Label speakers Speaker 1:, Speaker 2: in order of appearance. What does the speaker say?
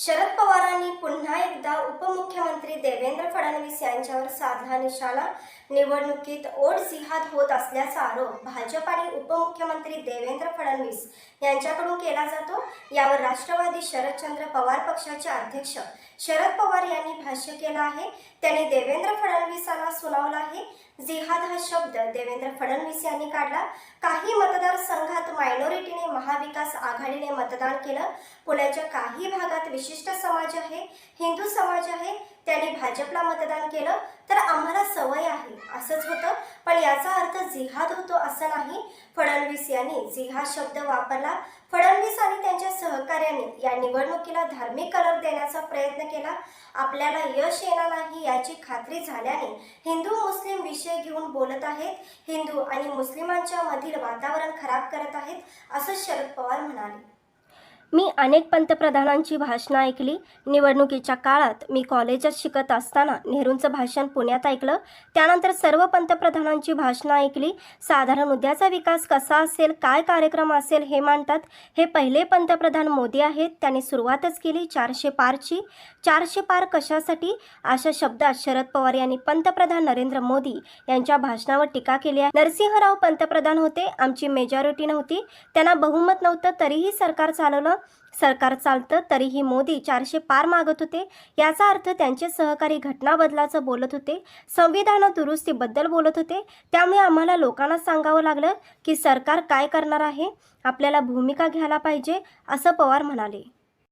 Speaker 1: शरद पवारांनी पुन्हा एकदा उपमुख्यमंत्री देवेंद्र फडणवीस यांच्यावर साधला निशाणा निवडणुकीत ओढ जिहाद होत असल्याचा आरोप भाजप आणि उपमुख्यमंत्री देवेंद्र फडणवीस यांच्याकडून केला जातो. यावर राष्ट्रवादी शरदचंद्र पवार पक्षाचे अध्यक्ष शरद पवार यांनी भाष्य केलं आहे. त्यांनी देवेंद्र फडणवीसाला सुनावला आहे. जिहाद हा शब्द देवेंद्र फडणवीस यांनी काढला. काही मतदारसंघात मायनॉरिटीने महाविकास आघाडीने मतदान केलं. पुण्याच्या काही भागात विशिष्ट समाज आहे हिंदू समाज आहे त्यांनी भाजपला मतदान केलं. तर आम्हाला सवय आहे. असंच होतं. पण याचा अर्थ जिहाद होतो असं नाही. फडणवीस यांनी जिहाद शब्द वापरला. फडणवीस आणि त्यांच्या सहकार्यांनी या निवडणुकीला धार्मिक कलर देण्याचा प्रयत्न केला. आपल्याला यश येणार नाही याची खात्री झाल्याने हिंदू मुस्लिम विषय घेऊन बोलत आहेत. हिंदू आणि मुस्लिमांच्या मधील वातावरण खराब करत आहेत असं शरद पवार म्हणाले. मी अनेक पंतप्रधानांची भाषणं ऐकली. निवडणुकीच्या काळात मी कॉलेजात शिकत असताना नेहरूंचं भाषण पुण्यात ऐकलं. त्यानंतर सर्व पंतप्रधानांची भाषणं ऐकली. साधारण उद्याचा विकास कसा असेल काय कार्यक्रम असेल हे मांडतात. हे पहिले पंतप्रधान मोदी आहेत. त्यांनी सुरुवातच केली चारशे पारची. चारशे पार कशासाठी? अशा शब्दात शरद पवार यांनी पंतप्रधान नरेंद्र मोदी यांच्या भाषणावर टीका केली. आहे नरसिंहराव पंतप्रधान होते. आमची मेजॉरिटी नव्हती. त्यांना बहुमत नव्हतं. तरीही सरकार चालवलं. सरकार चालतं तरीही मोदी चारशे पार मागत होते. याचा अर्थ त्यांचे सहकारी घटना बदलाचं बोलत होते. संविधान दुरुस्तीबद्दल बोलत होते. त्यामुळे आम्हाला लोकांना सांगावं लागलं की सरकार काय करणार आहे? आपल्याला भूमिका घ्यायला पाहिजे असं पवार म्हणाले.